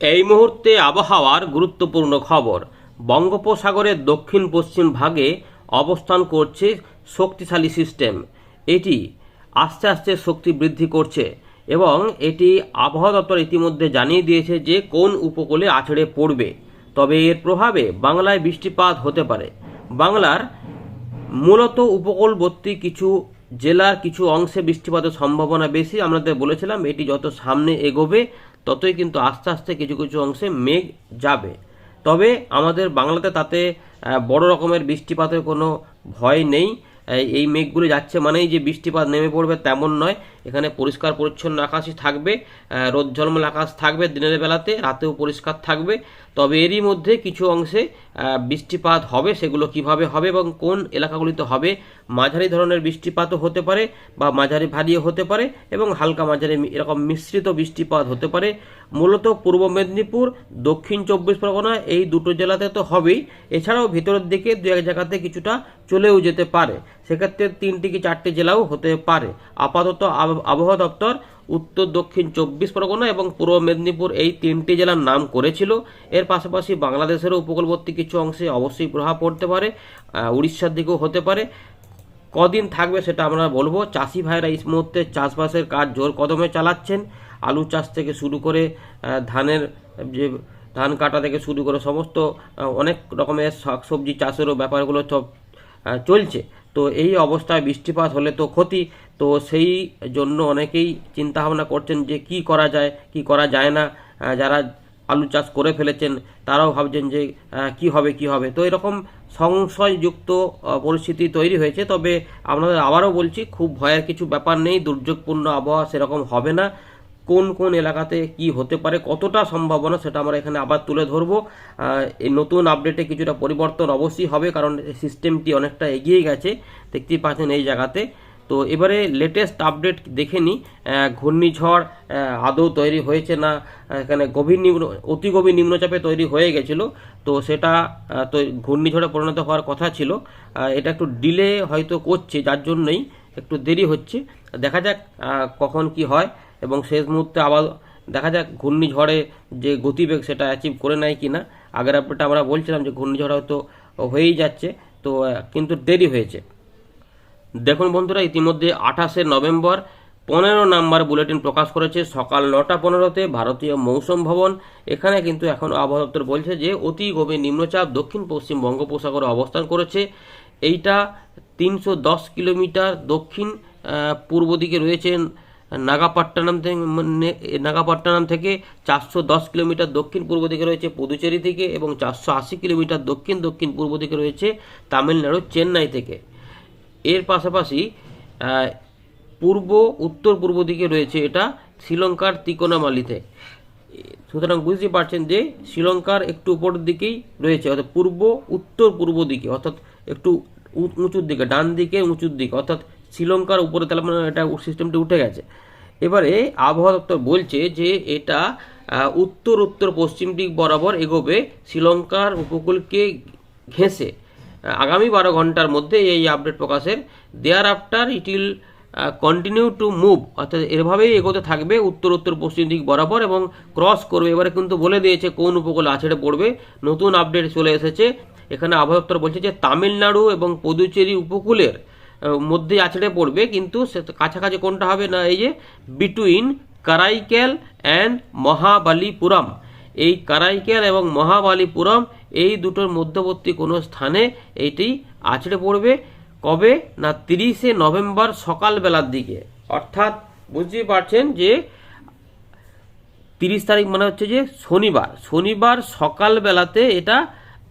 এই মুহূর্তে আবহাওয়ার গুরুত্বপূর্ণ খবর। বঙ্গোপসাগরের দক্ষিণ পশ্চিম ভাগে অবস্থান করছে শক্তিশালী সিস্টেম। এটি আস্তে আস্তে শক্তি বৃদ্ধি করছে এবং এটি আবহাওয়া দপ্তর ইতিমধ্যে জানিয়ে দিয়েছে যে কোন উপকূলে আছড়ে পড়বে। তবে এর প্রভাবে বাংলায় বৃষ্টিপাত হতে পারে। বাংলার মূলত উপকূলবর্তী কিছু জেলার কিছু অংশে বৃষ্টিপাতের সম্ভাবনা বেশি। আমাদের বলেছিলাম, এটি যত সামনে এগোবে ততই কিন্তু আস্তে আস্তে কিছু কিছু অংশে মেঘ যাবে। তবে আমাদের বাংলাতে তাতে বড় রকমের বৃষ্টিপাতের কোনো ভয় নেই। এই মেঘগুলো যাচ্ছে মানেই যে বৃষ্টিপাত নেমে পড়বে তেমন নয়। এখানে পরিষ্কার পরিচ্ছন্ন আকাশই থাকবে রোদ ঝলমল আকাশ থাকবে, দিনের বেলাতে রাতেও পরিষ্কার থাকবে। তবে এরই মধ্যে কিছু অংশে বৃষ্টিপাত হবে, সেগুলো কীভাবে হবে এবং কোন এলাকাগুলিতে হবে, মাঝারি ধরনের বৃষ্টিপাতও হতে পারে বা মাঝারি ভারীও হতে পারে এবং হালকা মাঝারি এরকম মিশ্রিত বৃষ্টিপাত হতে পারে। মূলত পূর্ব মেদিনীপুর, দক্ষিণ চব্বিশ পরগনা এই দুটো জেলাতে তো হবেই। এছাড়াও ভিতরের দিকে দু এক জায়গাতে কিছুটা চলেও যেতে পারে। সেক্ষেত্রে তিনটি কি চারটি জেলাও হতে পারে। আপাতত আব- আবহাওয়া দপ্তর উত্তর, দক্ষিণ চব্বিশ পরগনা এবং পূর্ব মেদিনীপুর এই তিনটি জেলার নাম করেছিল। এর পাশাপাশি বাংলাদেশেরও উপকূলবর্তী কিছু অংশে অবশ্যই প্রভাব পড়তে পারে উড়িষ্যার দিকেও হতে পারে। কদিন থাকবে সেটা আমরা বলব। চাষি ভাইরা এই মুহূর্তে চাষবাসের কাজ জোর কদমে চালাচ্ছেন। আলু চাষ থেকে শুরু করে ধানের যে ধান কাটা থেকে শুরু করে সমস্ত অনেক রকমের শাকসবজি চাষেরও ব্যাপারগুলো সব চলছে। তো এই অবস্থায় বৃষ্টিপাত হলে তো ক্ষতি। তো সেই জন্য অনেকেই চিন্তা ভাবনা করছেন যে কি করা যায়, কি করা যায় না। যারা আলু চাষ করে ফেলেছেন, তারাও ভাবছেন যে কি হবে কি হবে। তো এরকম সংশয়যুক্ত পরিস্থিতি তৈরি হয়েছে। তবে আপনাদের আবারও বলছি, খুব ভয়ের কিছু ব্যাপার নেই, দুর্যোগপূর্ণ আবহাওয়া সেরকম হবে না। কোন কোন এলাকাতে কি হতে পারে, কতটা সম্ভাবনা সেটা আমরা এখানে আবার তুলে ধরবো। এই নতুন আপডেটে কিছুটা পরিবর্তন অবশ্যই হবে, কারণ সিস্টেমটি অনেকটা এগিয়ে গেছে, দেখতেই পাচ্ছেন এই জায়গাতে। তো এবারে লেটেস্ট আপডেট দেখে নিই ঘূর্ণিঝড় আদৌ তৈরি হয়েছে না, এখানে গভীর নিম্ন, অতি গভীর নিম্নচাপে তৈরি হয়ে গেছিল। তো সেটা ঘূর্ণিঝড়ে পরিণত হওয়ার কথা ছিল। এটা একটু ডিলে হয়তো করছে, যার জন্যই একটু দেরি হচ্ছে। দেখা যাক কখন কি হয়। এবং শেষ মুহূর্তে আবার দেখা যাক ঘূর্ণিঝড়ে যে গতিবেগ সেটা অ্যাচিভ করে নেয় কি না আগের আপডেটে আমরা বলছিলাম যে ঘূর্ণিঝড় হয়তো হয়েই যাচ্ছে, তো কিন্তু দেরি হয়েছে। দেখুন বন্ধুরা, ইতিমধ্যে আঠাশে নভেম্বর পনেরো নাম্বার বুলেটিন প্রকাশ করেছে। সকাল নটা পনেরোতে ভারতীয় মৌসুম ভবন। এখানে কিন্তু এখন আবহাওয়া দপ্তর বলছে যে, অতি গভীর নিম্নচাপ দক্ষিণ পশ্চিম বঙ্গোপসাগরে অবস্থান করেছে। এইটা তিনশো দশ কিলোমিটার দক্ষিণ পূর্ব দিকে রয়েছে নাগাপট্টনম থেকে নাগাপট্টনম থেকে চারশো দশ কিলোমিটার দক্ষিণ পূর্ব দিকে রয়েছে পুদুচেরি থেকে এবং চারশো আশি কিলোমিটার দক্ষিণ দক্ষিণ পূর্ব দিকে রয়েছে তামিলনাড়ু চেন্নাই থেকে। এর পাশাপাশি পূর্ব, উত্তর পূর্ব দিকে রয়েছে এটা শ্রীলঙ্কার তিকোনামালিতে। সুতরাং বুঝতে পারছেন যে শ্রীলঙ্কার একটু উপরের দিকেই রয়েছে, অর্থাৎ পূর্ব, উত্তর পূর্ব দিকে, অর্থাৎ একটু উঁচুর দিকে, ডান দিকে উঁচুর দিকে, অর্থাৎ শ্রীলঙ্কার উপরে তাহলে মানে এটা সিস্টেমটি উঠে গেছে। এবারে আবহাওয়া দপ্তর বলছে যে এটা উত্তর উত্তর পশ্চিম দিক বরাবর এগোবে, শ্রীলঙ্কার উপকূলকে ঘেঁষে। আগামী বারো ঘণ্টার মধ্যে এই আপডেট প্রকাশের। Thereafter it will continue to move অর্থাৎ এভাবেই এগোতে থাকবে উত্তর উত্তর পশ্চিম দিক বরাবর এবং ক্রস করবে। এবারে কিন্তু বলে দিয়েছে কোন উপকূলে আছড়ে পড়বে। নতুন আপডেট চলে এসেছে। এখানে আবহাওয়া দপ্তর বলছে যে তামিলনাড়ু এবং পুদুচেরি উপকূলের মধ্যে আছড়ে পড়বে, কিন্তু কাছাকাছি কোনটা হবে না, এই যে বিটুইন কারাইকেল অ্যান্ড মহাবালিপুরম এই কারাইকেল এবং মহাবালিপুরম এই দুটোর মধ্যবর্তী কোনো স্থানে এইটি আছড়ে পড়বে। কবে? না, তিরিশে নভেম্বর সকালবেলার দিকে। অর্থাৎ বুঝতেই পারছেন যে তিরিশ তারিখ মানে হচ্ছে যে শনিবার। শনিবার সকালবেলাতে এটা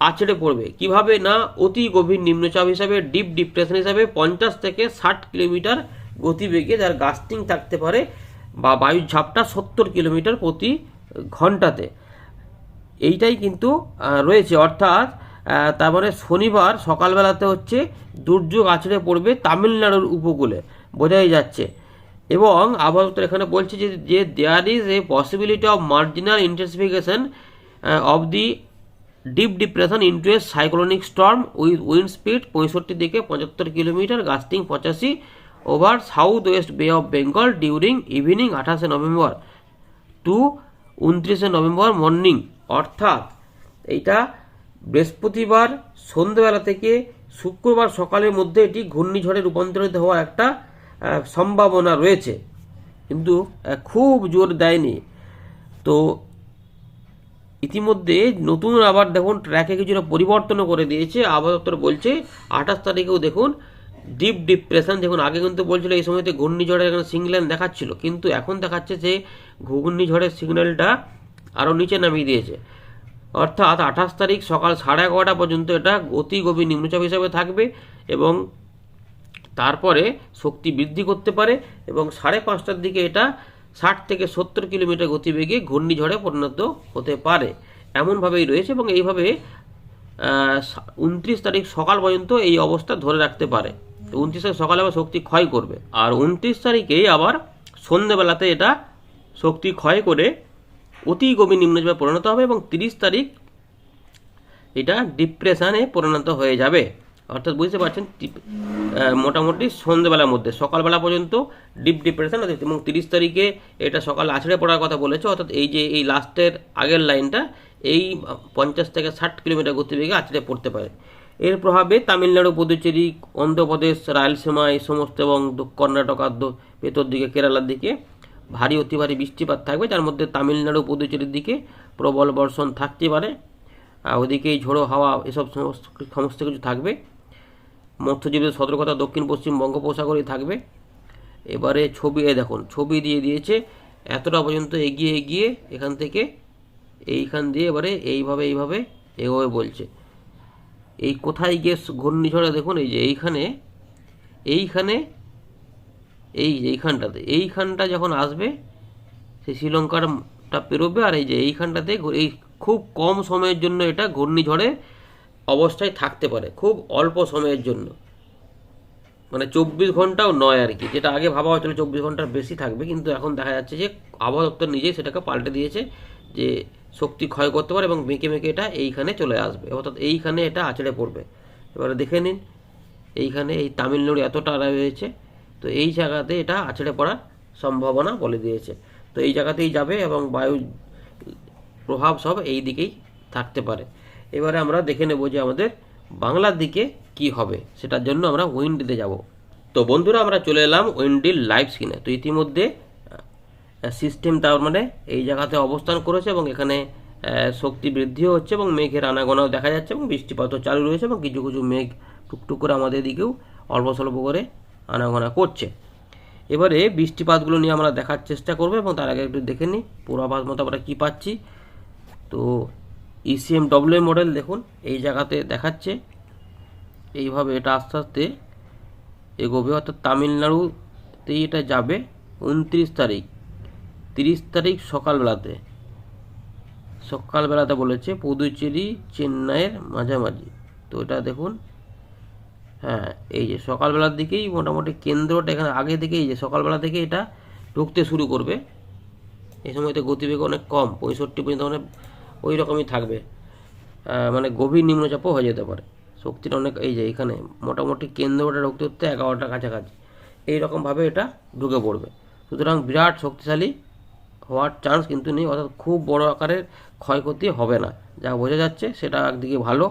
আছড়ে পড়বে। কীভাবে না? অতি গভীর নিম্নচাপ হিসাবে ডিপ ডিপ্রেশন হিসাবে পঞ্চাশ থেকে ষাট কিলোমিটার গতিবেগে যার গাস্টিং থাকতে পারে বা বায়ুর ঝাপটা সত্তর কিলোমিটার প্রতি ঘন্টাতে। এইটাই কিন্তু রয়েছে। অর্থাৎ তার মানে শনিবার সকালবেলাতে হচ্ছে দুর্যোগ আছড়ে পড়বে তামিলনাড়ুর উপকূলে। বোঝাই যাচ্ছে। এবং আবহাওয়া এখানে বলছে যে যে there is a possibility of marginal intensification of the deep depression into a cyclonic storm with wind speed পঁয়ষট্টি দিকে পঁচাত্তর কিলোমিটার, গাস্টিং পঁচাশি over south west Bay of Bengal during evening আঠাশে নভেম্বর টু উনত্রিশে নভেম্বর মর্নিং অর্থাৎ এইটা বৃহস্পতিবার সন্ধ্যেবেলা থেকে শুক্রবার সকালের মধ্যে এটি ঘূর্ণিঝড়ে রূপান্তরিত হওয়ার একটা সম্ভাবনা রয়েছে। কিন্তু খুব জোর দেয়নি। তো ইতিমধ্যে নতুন আবার দেখুন ট্র্যাকে কিছুটা পরিবর্তনও করে দিয়েছে। আবহাওয়া দপ্তর বলছে, আঠাশ তারিখেও দেখুন ডিপ ডিপ্রেশন দেখুন আগে কিন্তু বলছিল এই সময়তে ঘূর্ণিঝড়ের এখানে সিগন্যাল দেখাচ্ছিল, কিন্তু এখন দেখাচ্ছে যে ঘূর্ণিঝড়ের সিগন্যালটা আরও নিচে নামিয়ে দিয়েছে। অর্থাৎ আঠাশ তারিখ সকাল সাড়ে এগারোটা পর্যন্ত এটা অতি গভীর নিম্নচাপ হিসাবে থাকবে এবং তারপরে শক্তি বৃদ্ধি করতে পারে এবং সাড়ে পাঁচটার দিকে এটা ষাট থেকে সত্তর কিলোমিটার গতিবেগে ঘূর্ণিঝড়ে পরিণত হতে পারে। এমনভাবেই রয়েছে এবং এইভাবে উনত্রিশ তারিখ সকাল পর্যন্ত এই অবস্থা ধরে রাখতে পারে। উনত্রিশ তারিখ সকালে আবার শক্তি ক্ষয় করবে। আর উনত্রিশ তারিখেই আবার সন্ধ্যেবেলাতে এটা শক্তি ক্ষয় করে অতি গভীর নিম্নচাপে পরিণত হবে এবং তিরিশ তারিখ এটা ডিপ্রেশনে পরিণত হয়ে যাবে। অর্থাৎ বুঝতে পারছেন মোটামুটি সন্ধ্যেবেলার মধ্যে, সকালবেলা পর্যন্ত ডিপ ডিপ্রেশন এবং তিরিশ তারিখে এটা সকাল আছড়ে পড়ার কথা বলেছে, অর্থাৎ এই যে এই লাস্টের আগের লাইনটা, এই পঞ্চাশ থেকে ষাট কিলোমিটার গতিবেগে আছড়ে পড়তে পারে। এর প্রভাবে তামিলনাড়ু, পুদুচেরি, অন্ধ্রপ্রদেশ রায়লসীমা এই সমস্ত এবং দো- ভেতর দিকে, কেরালার দিকে ভারী, অতি ভারী বৃষ্টিপাত থাকবে, যার মধ্যে তামিলনাড়ু, পুদুচেরির দিকে প্রবল বর্ষণ থাকতে পারে। আর ওদিকেই ঝোড়ো হাওয়া, এসব সমস্ত সমস্ত কিছু থাকবে। মৎস্যজীবীদের সতর্কতা দক্ষিণ, পশ্চিম বঙ্গোপসাগরে থাকবে। এবারে ছবি এ দেখুন, ছবি দিয়ে দিয়েছে, এতটা পর্যন্ত এগিয়ে এগিয়ে এখান থেকে, এইখান দিয়ে এবারে এইভাবে এইভাবে এভাবে বলছে। এই কোথায় গিয়ে ঘূর্ণিঝড়ে দেখুন, এই যে এইখানে এইখানে, এই যে এইখানটাতে, এইখানটা যখন আসবে সেই শ্রীলঙ্কারটা পেরোবে, আর এই যে এইখানটাতে এই খুব কম সময়ের জন্য এটা ঘূর্ণিঝড়ে অবস্থায় থাকতে পারে, খুব অল্প সময়ের জন্য। মানে চব্বিশ ঘন্টাও নয় আর কি। যেটা আগে ভাবা হচ্ছিল চব্বিশ ঘণ্টার বেশি থাকবে, কিন্তু এখন দেখা যাচ্ছে যে আবহাওয়া দপ্তর নিজেই সেটাকে পাল্টে দিয়েছে যে শক্তি ক্ষয় করতে পারে এবং মেঁকে মেঁকে এটা এইখানে চলে আসবে। অর্থাৎ এইখানে এটা আছড়ে পড়বে। এবারে দেখে নিন, এইখানে এই তামিলনাড়ু এতটা রয়েছে, তো এই জায়গাতে এটা আছড়ে পড়ার সম্ভাবনা বলে দিয়েছে। তো এই জায়গাতেই যাবে এবং বায়ু প্রভাব সব এই দিকেই থাকতে পারে। এবারে আমরা দেখে নেব যে আমাদের বাংলার দিকে কি হবে। সেটার জন্য আমরা উইন্ডিতে যাব। তো বন্ধুরা, আমরা চলে এলাম উইন্ডির লাইভ স্ক্রিনে। তো ইতিমধ্যে সিস্টেম তার মানে এই জায়গাতে অবস্থান করেছে এবং এখানে শক্তি বৃদ্ধিও হচ্ছে এবং মেঘের আনাগোনাও দেখা যাচ্ছে এবং বৃষ্টিপাতও চালু রয়েছে এবং কিছু কিছু মেঘ টুকটুক করে আমাদের দিকেও অল্প স্বল্প করে আনাগোনা করছে। এবারে বৃষ্টিপাতগুলো নিয়ে আমরা দেখার চেষ্টা করব এবং তার আগে একটু দেখে নিই পূর্বাভাস মতো আমরা কী পাচ্ছি। তো ইসিএম ডব্লিউ মডেল দেখুন, এই জায়গাতে দেখাচ্ছে। এইভাবে এটা আস্তে আস্তে এগোবে, অর্থাৎ তামিলনাড়ুতেই এটা যাবে উনত্রিশ তারিখ। তিরিশ তারিখ সকালবেলাতে। সকালবেলাতে বলেছে পুদুচেরি চেন্নাইয়ের মাঝামাঝি। তো এটা দেখুন হ্যাঁ এই যে সকালবেলার দিকেই মোটামুটি কেন্দ্রটা এখানে আগে থেকেই যে সকালবেলা থেকে এটা ঢুকতে শুরু করবে। এই সময়তে গতিবেগ অনেক কম, পঁয়ষট্টি পর্যন্ত মানে ওই রকমই থাকবে। মানে গভীর নিম্নচাপও হয়ে যেতে পারে। শক্তিটা অনেক, এই যে এখানে মোটামুটি কেন্দ্রটা ঢুকতে ঢুকতে এগারোটার কাছাকাছি। এই রকমভাবে এটা ঢুকে পড়বে। সুতরাং বিরাট শক্তিশালী হওয়ার চান্স কিন্তু নেই, অর্থাৎ খুব বড় আকারের ক্ষয়ক্ষতি হবে না। যা বোঝা যাচ্ছে, সেটা একদিকে ভালো।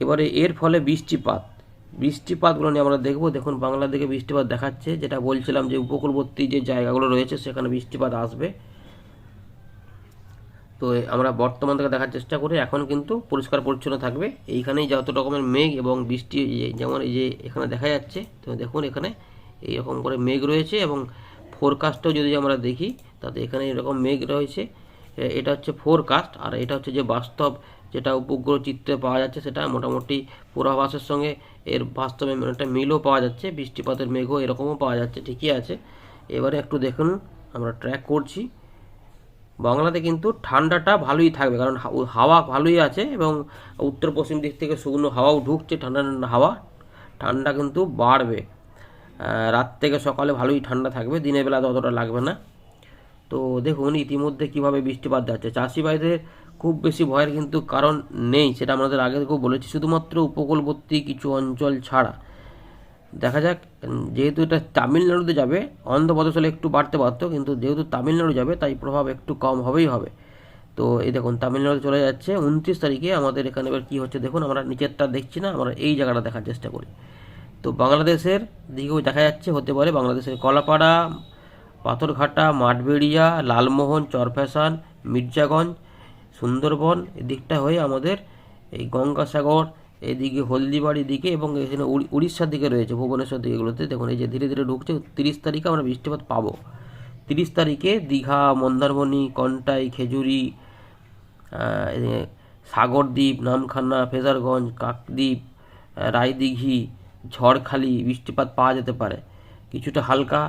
এবারে এর ফলে বৃষ্টিপাত। বৃষ্টিপাতগুলো নিয়ে আমরা দেখব। দেখুন বাংলার দিকে বৃষ্টিপাত দেখাচ্ছে। যেটা বলছিলাম যে উপকূলবর্তী যে জায়গাগুলো রয়েছে, সেখানে বৃষ্টিপাত আসবে। তো আমরা বর্তমান থেকে দেখার চেষ্টা করি। এখন কিন্তু পরিষ্কার পরিচ্ছন্ন থাকবে। এইখানেই যত রকমের মেঘ এবং বৃষ্টি যেমন এই যে এখানে দেখা যাচ্ছে, তো দেখুন এখানে এইরকম করে মেঘ রয়েছে এবং ফোরকাস্টও যদি আমরা দেখি, তাতে এখানে এরকম মেঘ রয়েছে। এটা হচ্ছে ফোরকাস্ট আর এটা হচ্ছে যে বাস্তব যেটা উপগ্রহ চিত্রে পাওয়া যাচ্ছে, সেটা মোটামুটি পূর্বাভাসের সঙ্গে এর বাস্তবে একটা মিলও পাওয়া যাচ্ছে। বৃষ্টিপাতের মেঘও এরকমও পাওয়া যাচ্ছে, ঠিকই আছে। এবারে একটু দেখুন, আমরা ট্র্যাক করছি। বাংলাতে কিন্তু ঠান্ডাটা ভালোই থাকবে, কারণ হাও- হাওয়া ভালোই আছে এবং উত্তর পশ্চিম দিক থেকে শুকনো হাওয়াও ঢুকছে, ঠান্ডা ঠান্ডা হাওয়া, ঠান্ডা কিন্তু বাড়বে। রাত থেকে সকালে ভালোই ঠান্ডা থাকবে, দিনের বেলা অতটা লাগবে না। তো দেখুন, ইতিমধ্যে কীভাবে বৃষ্টিপাত যাচ্ছে। চাষি ভাইদের খুব বেশি ভয়ের কিন্তু কারণ নেই, সেটা আমাদের আগে থেকেও বলেছি। শুধুমাত্র উপকূলবর্তী কিছু অঞ্চল ছাড়া। দেখা যাক যেহেতু এটা তামিলনাড়ুতে যাবে অন্ধ্রপ্রদেশ হলে একটু বাড়তে পারতো কিন্তু যেহেতু তামিলনাড়ু যাবে, তাই প্রভাব একটু কম হবেই হবে। তো এই দেখুন তামিলনাড়ু চলে যাচ্ছে, উনত্রিশ তারিখে আমাদের এখানে এবার কী হচ্ছে দেখুন, আমরা নিচেরটা দেখছি না, আমরা এই জায়গাটা দেখার চেষ্টা করি। তো বাংলাদেশের দিকেও দেখা যাচ্ছে, হতে পারে বাংলাদেশের কলাপাড়া, পাথরঘাটা, মাঠবেড়িয়া, লালমোহন চরফ্যাশন মির্জাগঞ্জ, সুন্দরবন, এদিকটা হয়ে আমাদের এই গঙ্গাসাগর এদিকে হলদিবাড়ি দিকে এবং এখানে উড়িষ্যার দিকে রয়েছে, ভুবনেশ্বর দিকে এগুলোতে। দেখুন, এই যে ধীরে ধীরে ঢুকছে, তিরিশ তারিখে আমরা বৃষ্টিপাত পাবো। তিরিশ তারিখে দীঘা, মন্দারমণি, কন্টাই, খেজুরি সাগরদ্বীপ, নামখানা, ফেজারগঞ্জ, কাকদ্বীপ রায়দিঘি, ঝড়খালি, বৃষ্টিপাত পাওয়া যেতে পারে। কিছুটা হালকা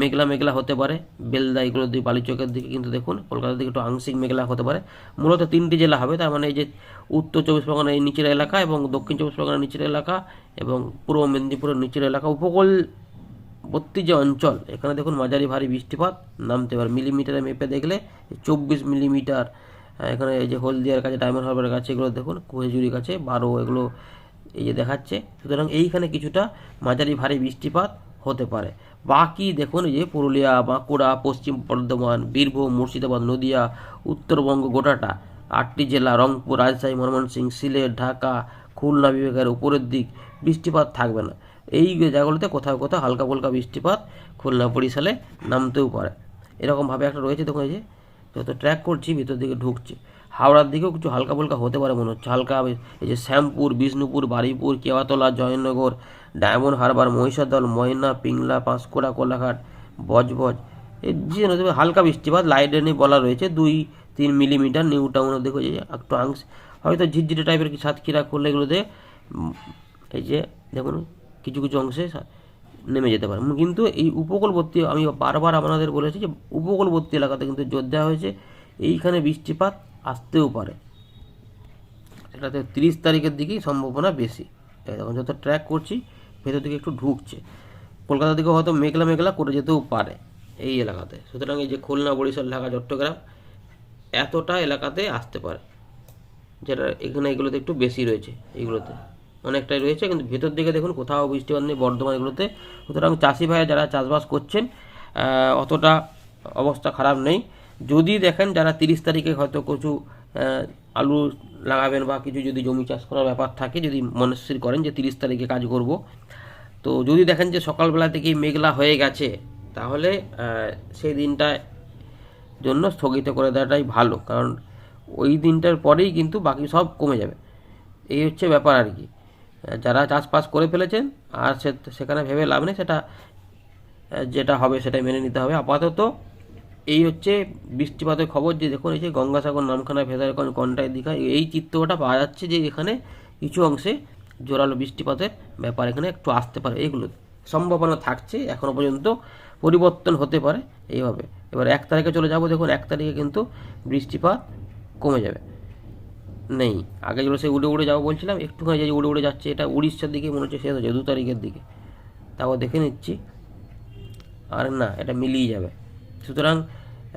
মেঘলা মেঘলা হতে পারে, বেলদা এগুলো দিকে বালিচকের দিকে, কিন্তু দেখুন কলকাতার দিকে একটু আংশিক মেঘলা হতে পারে। মূলত তিনটি জেলা হবে, তার মানে এই যে উত্তর চব্বিশ পরগনার এই নিচের এলাকা এবং দক্ষিণ চব্বিশ পরগনার নিচের এলাকা এবং পূর্ব মেদিনীপুরের নিচের এলাকা। উপকূলবর্তী যে অঞ্চল, এখানে দেখুন মাঝারি ভারী বৃষ্টিপাত নামতে পারে। মিলিমিটারে মেপে দেখলে চব্বিশ মিলিমিটার এখানে এই যে হলদিয়ার কাছে, ডায়মন্ড হারবারের কাছে এগুলো দেখুন কুহেজুরির কাছে বারো এগুলো এই যে দেখাচ্ছে। সুতরাং এইখানে কিছুটা মাঝারি ভারী বৃষ্টিপাত হতে পারে। বাকি দেখুন যে পুরুলিয়া বাঁকুড়া পশ্চিম বর্ধমান, বীরভূম, মুর্শিদাবাদ, নদিয়া, উত্তরবঙ্গ গোটাটা। আটটি জেলা, রংপুর, রাজশাহী ময়মনসিংহ সিলেট, ঢাকা, খুলনা, বিভাগের উপরের দিক বৃষ্টিপাত থাকবে না। এই জায়গাগুলোতে কোথাও কোথাও হালকা ফুলকা বৃষ্টিপাত খুলনা বরিশালে নামতেও পারে। এরকমভাবে একটা রয়েছে, দেখুন এই যে, যত ট্র্যাক করছি ভিতর দিকে ঢুকছে। হাওড়ার দিকেও কিছু হালকা ফুলকা হতে পারে মনে হচ্ছে। হালকা এই যে শ্যামপুর, বিষ্ণুপুর বারুইপুর কেওয়াতলা, জয়নগর ডায়মন্ড হারবার, মহিষাদল, ময়না, পিংলা, পাঁশকুড়া, কোলাঘাট, বজবজ যে নদী, হালকা বৃষ্টিপাত লাইট রেনে বলা রয়েছে, দুই তিন মিলিমিটার, নিউ টাউনের দিকে যে একটু আংশ। হয়তো ঝিরঝিরে টাইপের কি সাতক্ষীরা করলে এগুলোতে এই যে, দেখুন, কিছু কিছু অংশে নেমে যেতে পারে। কিন্তু এই উপকূলবর্তী, আমি বারবার আপনাদের বলেছি যে, উপকূলবর্তী এলাকাতে কিন্তু জোর দেওয়া হয়েছে, এইখানে বৃষ্টিপাত আসতেও পারে। এটাতে তিরিশ তারিখের দিকেই সম্ভাবনা বেশি। যত ট্র্যাক করছি ভেতর দিকে একটু ঢুকছে। কলকাতা দিকে হয়তো মেঘলা মেঘলা করে যেতেও পারে এই এলাকাতে। সুতরাং এই যে খুলনা, বরিশাল, ঢাকা, চট্টগ্রাম এতটা এলাকাতে আসতে পারে, যেটা এখানে এগুলোতে একটু বেশি রয়েছে এইগুলোতে অনেকটাই রয়েছে, কিন্তু ভেতর দিকে দেখুন কোথাও বৃষ্টিপাত নেই বর্ধমান এগুলোতে। সুতরাং চাষি ভাইয়া যারা চাষবাস করছেন অতটা অবস্থা খারাপ নেই। যদি দেখেন যারা তিরিশ তারিখে হয়তো কিছু আলু লাগাবেন বা কিছু যদি জমি চাষ করার ব্যাপার থাকে, যদি মনস্থির করেন যে তিরিশ তারিখে কাজ করব। তো যদি দেখেন যে সকালবেলা থেকেই মেঘলা হয়ে গেছে, তাহলে সেই দিনটায় জন্য স্থগিত করে দেওয়াটাই ভালো। কারণ ওই দিনটার পরেই কিন্তু বাকি সব কমে যাবে। এই হচ্ছে ব্যাপার আর কি। যারা চাষবাস করে ফেলেছেন, আর সেখানে ভেবে লাভ নেই, সেটা যেটা হবে সেটাই মেনে নিতে হবে। আপাতত এই হচ্ছে বৃষ্টিপাতের খবর যে দেখুন, এই যে গঙ্গাসাগর, নামখানা ভেদারগঞ্জ কন্টাই দীঘা, এই চিত্রটা পাওয়া যাচ্ছে যে এখানে কিছু অংশে জোরালো বৃষ্টিপাতের ব্যাপার এখানে একটু আসতে পারে। এইগুলো সম্ভাবনা থাকছে এখনও পর্যন্ত পরিবর্তন হতে পারে এইভাবে। এবার এক তারিখে চলে যাব, দেখুন, এক তারিখে কিন্তু বৃষ্টিপাত কমে যাবে। নেই, আগে যেগুলো সে উড়ে উড়ে যাব বলছিলাম, একটুখানি যে উড়ে উড়ে যাচ্ছে, এটা উড়িষ্যার দিকে মনে হচ্ছে শেষ হচ্ছে দু তারিখের দিকে। তাও দেখে নিচ্ছি। আর না, এটা মিলিয়ে যাবে। সুতরাং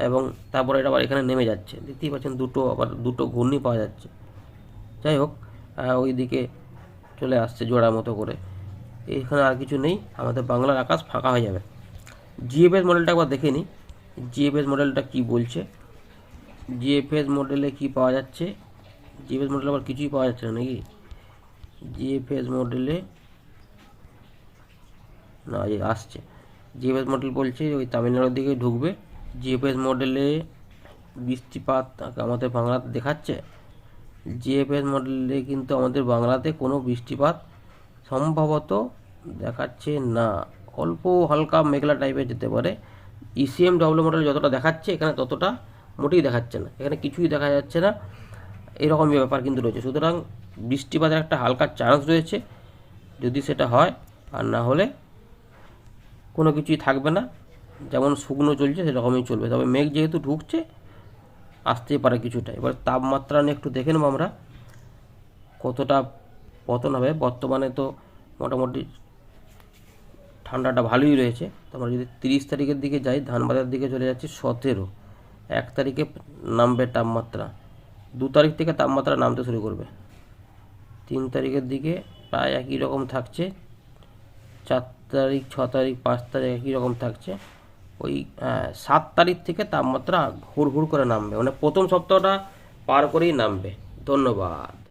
এবং তারপরে এটা আবার এখানে নেমে যাচ্ছে। দেখতেই পাচ্ছেন দুটো আবার দুটো ঘূর্ণি পাওয়া যাচ্ছে। যাই হোক ওই দিকে চলে আসছে জোড়া মতো করে। এখানে আর কিছু নেই, আমাদের বাংলার আকাশ ফাঁকা হয়ে যাবে। জিএফএস মডেলটা একবার দেখে নিই। জিএফএস মডেলটা কি বলছে? জিএফএস মডেলে কি পাওয়া যাচ্ছে? জিএফএস মডেলে আবার কিছুই পাওয়া যাচ্ছে না নাকি? জিএফএস মডেলে না আসছে। জিএফএস মডেল বলছে ওই তামিলনাড়ুর দিকে ঢুকবে। জিএফএস মডেলে বৃষ্টিপাত আমাদের বাংলাতে দেখাচ্ছে। জিএফএস মডেলে কিন্তু আমাদের বাংলাতে কোনো বৃষ্টিপাত সম্ভবত দেখাচ্ছে না। অল্প হালকা মেঘলা টাইপের যেতে পারে। ইসিএম ডব্লিউ মডেল যতটা দেখাচ্ছে, এখানে ততটা মোটেই দেখাচ্ছে না। এখানে কিছুই দেখা যাচ্ছে না। এরকমই ব্যাপার কিন্তু রয়েছে। সুতরাং বৃষ্টিপাতের একটা হালকা চান্স রয়েছে। যদি সেটা হয়, আর না হলে কোনো কিছুই থাকবে না। যেমন শুকনো চলছে, সেরকমই চলবে। তবে মেঘ যেহেতু ঢুকছে, আসতেই পারে কিছুটা। এবার তাপমাত্রা নিয়ে একটু দেখে নেব আমরা, কতটা পতন হবে। বর্তমানে তো মোটামুটি ঠান্ডাটা ভালোই রয়েছে। আমরা যদি তিরিশ তারিখের দিকে যাই ধানবাদের দিকে চলে যাচ্ছে সতেরো। এক তারিখে নামবে তাপমাত্রা। দু তারিখ থেকে তাপমাত্রা নামতে শুরু করবে। তিন তারিখের দিকে প্রায় একই রকম থাকছে। চার তারিখ, ছ তারিখ, পাঁচ তারিখ একই রকম থাকছে। ওই সাত তারিখ থেকে তাপমাত্রা ঘুর ঘুর করে নামবে। মানে প্রথম সপ্তাহটা পার করেই নামবে। ধন্যবাদ।